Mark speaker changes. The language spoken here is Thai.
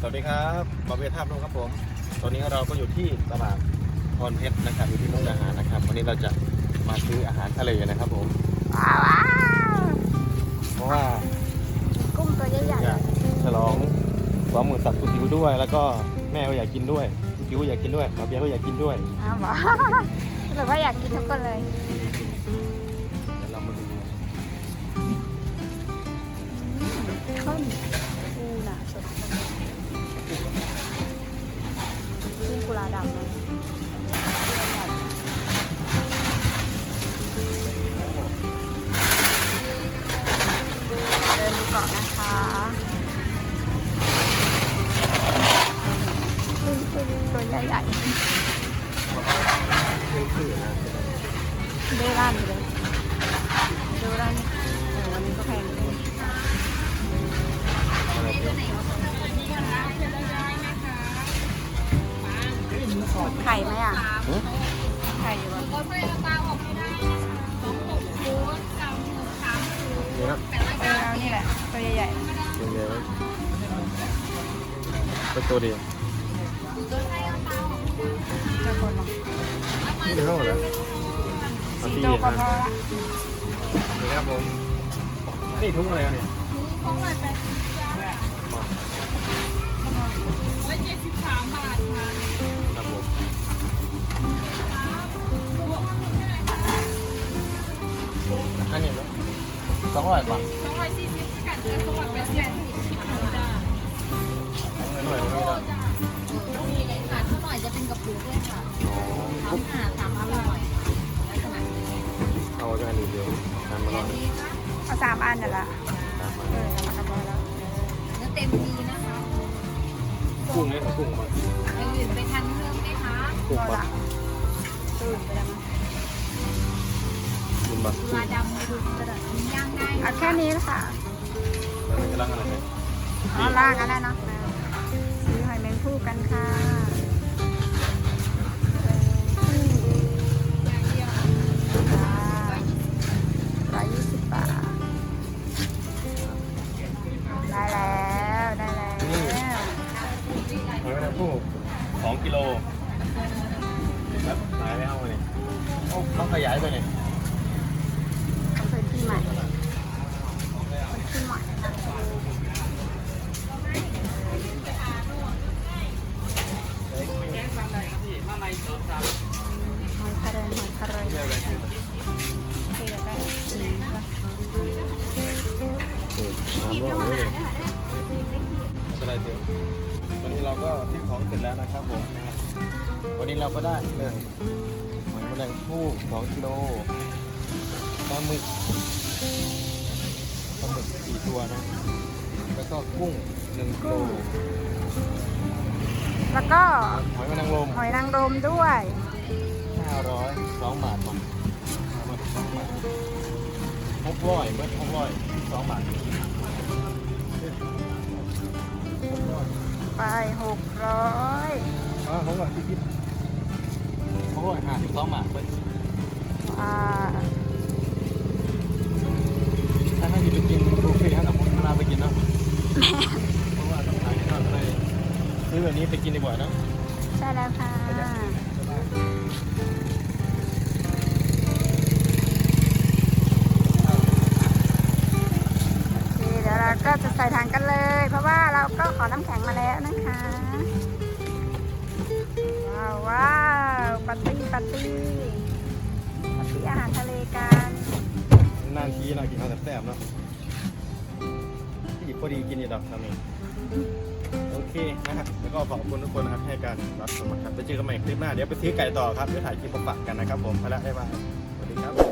Speaker 1: สวัสดีครับบาเบียท่าพนมครับผม ตอนนี้เราก็อยู่ที่ตลาดพรเพชรนะครับ อยู่ที่มุกดาหารนะครับ วันนี้เราจะมาซื้ออาหารทะเลนะครับผม
Speaker 2: ว้าวว้าว
Speaker 1: เพราะว่า
Speaker 2: กุ้งตัวใหญ่
Speaker 1: อยากฉลองสองหมื่นสัตว์คุณจิวด้วย แล้วก็แม่ก็อยากกินด้วยคุณจิวก็อยากกินด้วยบาเบียก็อยากกินด้วย
Speaker 2: ๆอ้าวบอกแบบว่าอยากกินทุกคนเลย กุ้งกุลาดำนะเดินดูก่อนนะคะตัวใหญ่ๆเด้ร้านเลย ดี๋ยว
Speaker 1: ๆเป็นตัวเดียว
Speaker 2: ๆจะคนหรอ
Speaker 1: นี่เท่าไหร่แล้ว
Speaker 2: สี่ตัวก็พอละ
Speaker 1: นี่ครับผมนี่ทุกอะไรกันเนี่ยครับผมอันนี้เนอะสองร้อยกว่าสองร้อยสี่สิบกันเจอสองร้อยแปดสิบหน่อยไม่ได้
Speaker 3: มีเลยค่ะถ้าหน่อยจะเป็นกระปุกด้วยค่ะทำหาทำอร่อยลักษณะนี้
Speaker 1: เอาแค่นี้เดียวทำมา
Speaker 3: แค่
Speaker 1: แล้ว
Speaker 3: นี้ค่ะ
Speaker 2: เอาสามอันเดี๋ยวละเออเอามากระบอกแล้ว
Speaker 3: เนื้อเต็มดีนะคะ
Speaker 1: กุ้งเนี่ยกุ้งมา
Speaker 3: อย่างอื่นไปทานเรื่องไหมคะ
Speaker 1: กุ้ง
Speaker 2: พอ
Speaker 1: มา
Speaker 2: ละตื่นไปแล้วมั้ง
Speaker 1: กุ้งมา
Speaker 3: ปลาดำดูกระดาษย่างได้
Speaker 2: เอาแค่นี้ละค่ะ
Speaker 1: แล้วมันจะร่างอะไรเนี่ย
Speaker 2: เอาล่างกันได้เนาะซื้อหอยแมงภู่กันค่ะร้อยยี่สิบบาท ได้แล้วได้แล้ว
Speaker 1: หอยแมลงภู่สองกิโลครับขายแล้วเนี่ยโอ้ต้องขยายไปเนี่ย
Speaker 2: เขาเป็นที่ใหม่ที่ใหม่ หอยคาเรนหอยคาเรนโอเคเดี๋ยวได้อืมแล้ว
Speaker 1: น้ำร้อนเลยไม่เป็นไรเดี๋ยววันนี้เราก็ที่ของเสร็จแล้วนะครับผมวันนี้เราก็ได้เลยหอยแมลงภู่สองกิโลปลาหมึกปลาหมึกสี่ตัวนะ แล้วก็กุ้งหนึ่งกิโล
Speaker 2: แล้วก็
Speaker 1: หอยแมลงลม
Speaker 2: หอยนางรมด้วย
Speaker 1: ห้าร้อยสองบาทมั้งหมดสองบาทหกร้อยเมื่อหกร้อยสองบาท
Speaker 2: ไปหกร้อย
Speaker 1: อ๋อหกร้อยที่คิดหกร้อยห้าสิบสองบาทเพิ่น
Speaker 2: อ่า
Speaker 1: ถ้า นี้ไปกินดีกว่าเนอะ
Speaker 2: ใช่แล้วค่ะโอเคเดี๋ยวเราก็จะใส่ถังกันเลย เพราะว่าเราก็ขอน้ำแข็งมาแล้วนะคะว้าวว้าวปาร์ตี้ปาร์ตี้ปาร์ตี้อาหารทะเลกัน
Speaker 1: นานทีเรากินข้าวแซ่บๆเนาะพี่พอดีกินอยู่ดอกทำเองโอ เคนะครับแล้วก็ขอบคุณทุกคนนะครับให้การรับชมครับจะเจอกันใหม่คลิปหน้าเดี๋ยวไปซื้อไก่ต่อครับเพื่อถ่ายคลิปมาฝากกันนะครับผมไปแล้วบ๊ายบายสวัสดีครับ